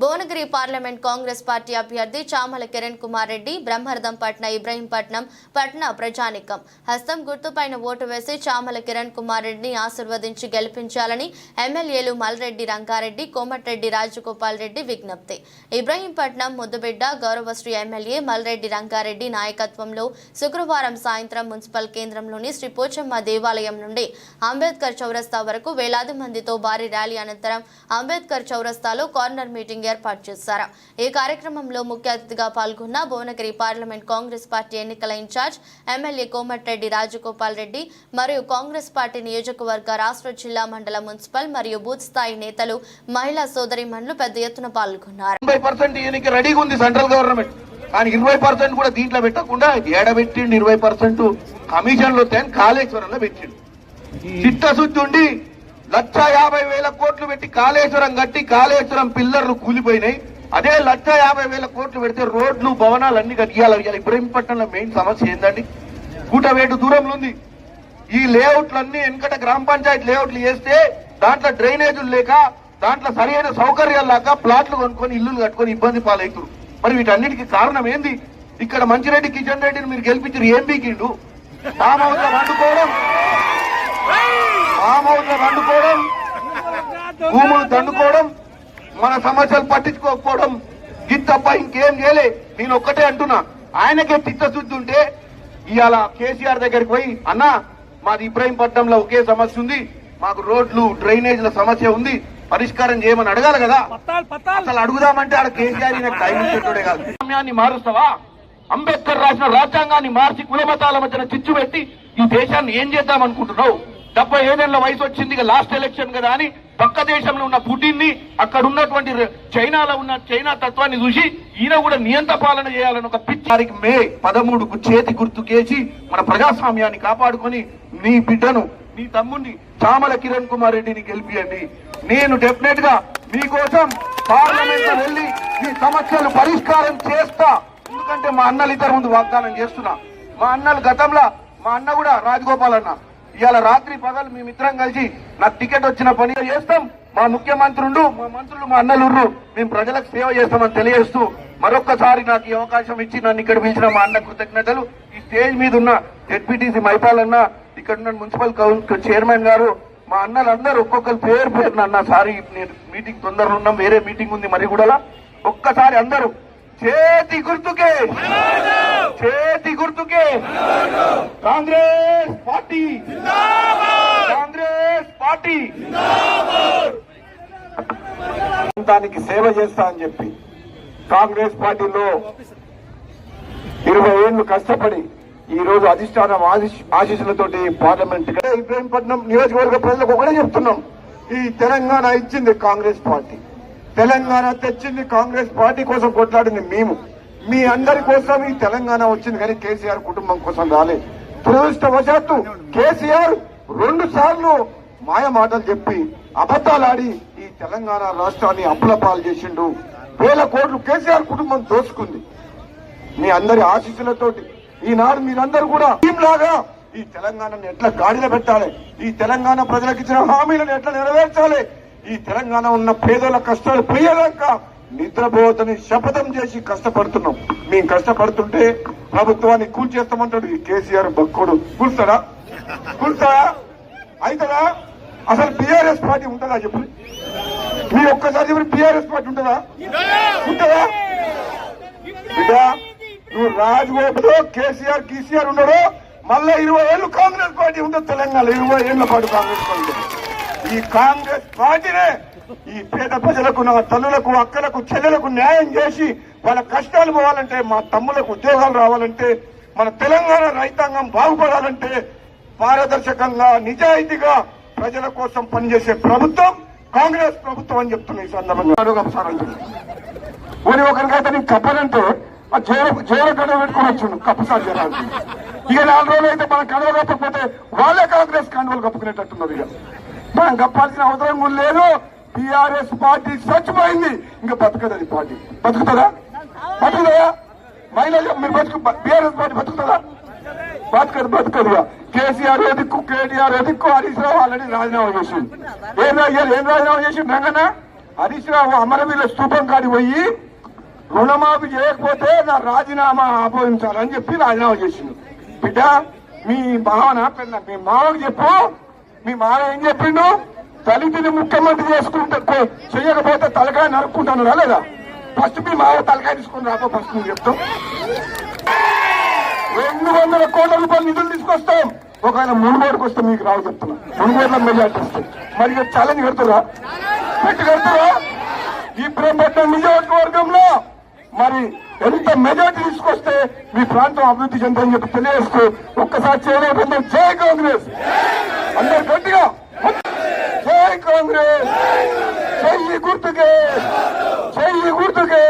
Bhuvanagiri parliament Congress party అభ్యర్థి చామల కిరణ్ కుమార్ రెడ్డి బ్రహ్మర్థం పట్న ఇబ్రహీంపట్నం పట్న ప్రజానికం. హస్తం గుర్తుపైన ఓటు వేసి చామల కిరణ్ కుమార్ రెడ్డిని ఆశీర్వదించి గెలిపించాలని ఎమ్మెల్యేలు మల్రెడ్డి రంగారెడ్డి కోమటిరెడ్డి రాజగోపాల్ రెడ్డి విజ్ఞప్తి. ఇబ్రహీంపట్నం ముద్దుబిడ్డ గౌరవశ్రీ ఎమ్మెల్యే మల్రెడ్డి రంగారెడ్డి నాయకత్వంలో శుక్రవారం సాయంత్రం మున్సిపల్ కేంద్రంలోని శ్రీ పోచమ్మ దేవాలయం నుండి అంబేద్కర్ చౌరస్తా వరకు వేలాది మందితో భారీ ర్యాలీ అనంతరం అంబేద్కర్ చౌరస్తాలో కార్నర్ మీటింగ్ ఏర్పాటు చేశారు. ఈ కార్యక్రమంలో ముఖ్య అతిథిగా పాల్గొన్న భువనగిరి పార్లమెంట్ కాంగ్రెస్ పార్టీ ఎన్నికల in charge MLA Komatireddy Rajagopal Reddy మరియు కాంగ్రెస్ పార్టీ నియోజకవర్గ రాష్ట్ర జిల్లా మండల మున్సిపల్ మరియు బూత్ స్థాయి నేతలు మహిళా సోదరిమణులు పెద్ద ఎత్తున పాల్గొన్నారు. తొంభై పర్సెంట్ ఈయనకి రెడీగా ఉంది సెంట్రల్ గవర్నమెంట్. కానీ ఇరవై పర్సెంట్ కూడా దీంట్లో పెట్టకుండా ఏడబెట్టిండు ఇరవై పర్సెంట్? కమిషన్లు వస్తే కాళేశ్వరంలో పెట్టిండు. చిత్తశుద్ధి ఉండి లక్ష యాభై వేల కాళేశ్వరం కట్టి కాళేశ్వరం పిల్లర్లు కూలిపోయినాయి. అదే లక్ష యాభై వేల కోట్లు పెడితే రోడ్లు భవనాలు అన్ని కట్టియాలి ఇబ్రహీంపట్నంలో మెయిన్ సమస్య ఏంటండి కూటవేటు దూరంలో ఉంది. ఈ లేఅవుట్లన్నీ వెనుకట గ్రామ పంచాయతీ లేఅవుట్లు చేస్తే దాంట్లో డ్రైనేజీలు లేక దాంట్లో సరైన సౌకర్యాలు లేక ప్లాట్లు కొనుక్కొని ఇల్లులు కట్టుకొని ఇబ్బంది పాలవుతారు. మరి వీటన్నిటికీ కారణం ఏంది? ఇక్కడ మంచిరెడ్డి కిషన్ రెడ్డిని మీరు గెలిపించారు ఏం బీకిండు ఫామ్ వండుకోవడం. ఫామ్ వండుకోవడం. భూములు దండుకోవడం మన సమస్యలు పట్టించుకోకపోవడం ఇది తప్ప ఇంకేం చేయలే. నేను ఒక్కటే అంటున్నా. ఆయనకే చిత్తశుద్ధి ఉంటే ఇవాళ కేసీఆర్ దగ్గరికి పోయి అన్నా మాది ఇబ్రాహీంపట్నంలో ఒకే సమస్య ఉంది. మాకు రోడ్లు డ్రైనేజీల సమస్య ఉంది. పరిష్కారం చేయమని అడగాలి కదా. అసలు అడుగుదామంటే ఆడ కేసీఆర్ ఈయనకు టైం ఇచ్చేటోడే కాదు. సమయాన్ని మారుస్తావా? అంబేద్కర్ రాసిన రాజ్యాంగాన్ని మార్చి కులమతాల మధ్యన చిచ్చు పెట్టి ఈ దేశాన్ని ఏం చేద్దాం అనుకుంటున్నావు డెబ్బై ఏడేళ్ళ వయసు వచ్చింది లాస్ట్ ఎలక్షన్ కదా అని పక్క దేశంలో ఉన్న పుటిన్ని అక్కడ ఉన్నటువంటి చైనాలో ఉన్న చైనా తత్వాన్ని చూసి ఈయన కూడా నియంత పాలన చేయాలని ఒక పిచ్చారికి మే పదమూడుకు చేతి గుర్తుకేసి మన ప్రజాస్వామ్యాన్ని కాపాడుకొని నీ బిడ్డను నీ తమ్ముడిని చామల కిరణ్ కుమార్ రెడ్డిని గెలిపియండి. నేను డెఫినెట్గా మీకోసం పార్లమెంట్ వెళ్ళి ఈ సమస్యలు పరిష్కారం చేస్తా. ఎందుకంటే మా అన్నలు ఇద్దరు ముందు వాగ్దానం చేస్తున్నా. మా అన్నలు గతంలో మా అన్న కూడా రాజగోపాల్ అన్న ఇవాళ రాత్రి పగలు మేమిద్దరం కలిసి నాకు టికెట్ వచ్చిన పని చేస్తాం. మా ముఖ్యమంత్రులు మా మంత్రులు మా అన్నలుర్రు మేము ప్రజలకు సేవ చేస్తామని తెలియజేస్తూ మరొక్కసారి నాకు ఈ అవకాశం ఇచ్చి నన్ను ఇక్కడ పిలిచిన మా అన్న కృతజ్ఞతలు. ఈ స్టేజ్ మీద ఉన్న జెడ్పీటీసీ మైపాలన్న ఇక్కడ ఉన్న మున్సిపల్ కౌన్ చైర్మన్ గారు మా అన్నలందరూ ఒక్కొక్కరు పేరు పేరున నన్న సారీ నేను మీటింగ్ తొందరలో ఉన్నాం వేరే మీటింగ్ ఉంది మరి కూడా. ఒక్కసారి అందరూ చేతి గుర్తుకే. చేతి గుర్తుకే. Congress party. Congress party. ప్రాంతానికి సేవ చేస్తా అని చెప్పి కాంగ్రెస్ పార్టీలో ఇరవై ఏళ్ళు కష్టపడి ఈ రోజు అధిష్టానం ఆశీస్సులతోటి పార్లమెంట్ ఇబ్రహీంపట్నం నియోజకవర్గ ప్రజలకు ఒకటే చెప్తున్నాం. ఈ తెలంగాణ ఇచ్చింది కాంగ్రెస్ పార్టీ. తెలంగాణ తెచ్చింది కాంగ్రెస్ పార్టీ కోసం కొట్లాడింది మేము. మీ అందరి కోసం ఈ తెలంగాణ వచ్చింది కానీ కేసీఆర్ కుటుంబం కోసం రాలేదు. దురదృష్టవశాత్తు కేసీఆర్ రెండు సార్లు మాయ మాటలు చెప్పి అబద్దాలాడి ఈ తెలంగాణ రాష్ట్రాన్ని అప్పులపాలు చేసిండు. వేల కోట్లు కేసీఆర్ కుటుంబం దోచుకుంది. మీ అందరి ఆశీస్సులతోటి ఈనాడు మీరందరూ కూడా టీం లాగా ఈ తెలంగాణను ఎట్లా గాడిలో పెట్టాలి? ఈ తెలంగాణ ప్రజలకు ఇచ్చిన హామీలను ఎట్లా నెరవేర్చాలి? ఈ తెలంగాణ ఉన్న పేదల కష్టాలు పోయేదాకా నిద్రపోవద్దని శపథం చేసి కష్టపడుతున్నాం. మేము కష్టపడుతుంటే ప్రభుత్వాన్ని కూల్చేస్తామంటాడు ఈ కేసీఆర్ బక్కుడు కూల్స్తాడా కూల్స్తాడా అవుతాడా అసలు బీఆర్ఎస్ పార్టీ ఉంటుందా చెప్పు. మీరు ఒక్కసారి చెప్పి బీఆర్ఎస్ పార్టీ ఉంటుందా? ఉంటుందా? బిడ్డ నువ్వు రాజగోపులో కేసీఆర్ కేసీఆర్ ఉన్నాడు. మళ్ళా ఇరవై ఏళ్ళు కాంగ్రెస్ పార్టీ ఉంటుంది తెలంగాణ ఇరవై ఏళ్ళ పాటు కాంగ్రెస్ పార్టీ ఈ కాంగ్రెస్ పార్టీనే ఈ పేద ప్రజలకు నా తల్లులకు అక్కలకు చెల్లెలకు న్యాయం చేసి వాళ్ళ కష్టాలు పోవాలంటే మా తమ్ములకు ఉద్యోగాలు రావాలంటే మన తెలంగాణ రైతాంగం బాగుపడాలంటే పారదర్శకంగా నిజాయితీగా ప్రజల కోసం పనిచేసే ప్రభుత్వం కాంగ్రెస్ ప్రభుత్వం అని చెప్తున్నా ఈ సందర్భంగా. ఒకసారి ఊరి ఒకరికైతే నేను కప్పనంటే ఆ జైలు జైలు గడవ పెట్టుకుని వచ్చిండు కప్పసారి జనాలు ఇక నాలుగు రోజులు అయితే మనం కడవ కప్పకపోతే వాళ్ళే కాంగ్రెస్ కండువలు కప్పుకునేటట్టున్నారు ఇక. మనం కప్పాల్సిన అవసరం కూడా లేదు. టిఆర్ఎస్ పార్టీ చచ్చిపోయింది ఇంకా బతకదు అది పార్టీ. బతుకుతుందా? బతుకుతుందా? మహిళలు మీరు బతుకు టిఆర్ఎస్ పార్టీ బతుకుతుందా? బతకదు బతకదు. కేసీఆర్ ఎదుక్కు కేటీఆర్ ఎదుక్కు హరీష్ రావు ఆల్రెడీ రాజీనామా చేసింది ఏం ఏం రాజీనామా చేసిండు? రంగన్న హరీష్ రావు అమరవీల స్థూపం కాడి పోయి రుణమాఫీ చేయకపోతే నా రాజీనామా ఆపోయించాలని చెప్పి రాజీనామా చేసిండు. బిడ్డ మీ భావన పెద్ద మీ మామకు చెప్పు. మీ మామ ఏం చెప్పిండు? దళితుని ముఖ్యమంత్రి చేసుకుంటే చేయకపోతే తలకాయ నరుక్కుంటాను లేదా? ఫస్ట్ మీ మామ తలకాయ తీసుకుని రాబో ఫస్ట్ నువ్వు చెప్తాం రెండు వందల కోట్ల రూపాయలు నిధులు తీసుకొస్తాం. ఒకవేళ మునుగోడుకు వస్తే మీకు రావు చెప్తున్నా. మునుగోడులో మెజార్టీ వస్తే. మరి ఛాలెంజ్ పెడుతురా పెట్టి కడుతురా? ఈ బ్రహ్మపట్నం నియోజకవర్గంలో మరి ఎంత మెజార్టీ తీసుకొస్తే మీ ప్రాంతం అభివృద్ధి చెందని చెప్పి తెలియజేస్తూ ఒక్కసారి చేయలే బృందం జై కాంగ్రెస్! అందరు గట్టిగా జై కాంగ్రెస్! చెయ్యి గుర్తుకే! చెయ్యి గుర్తుకే!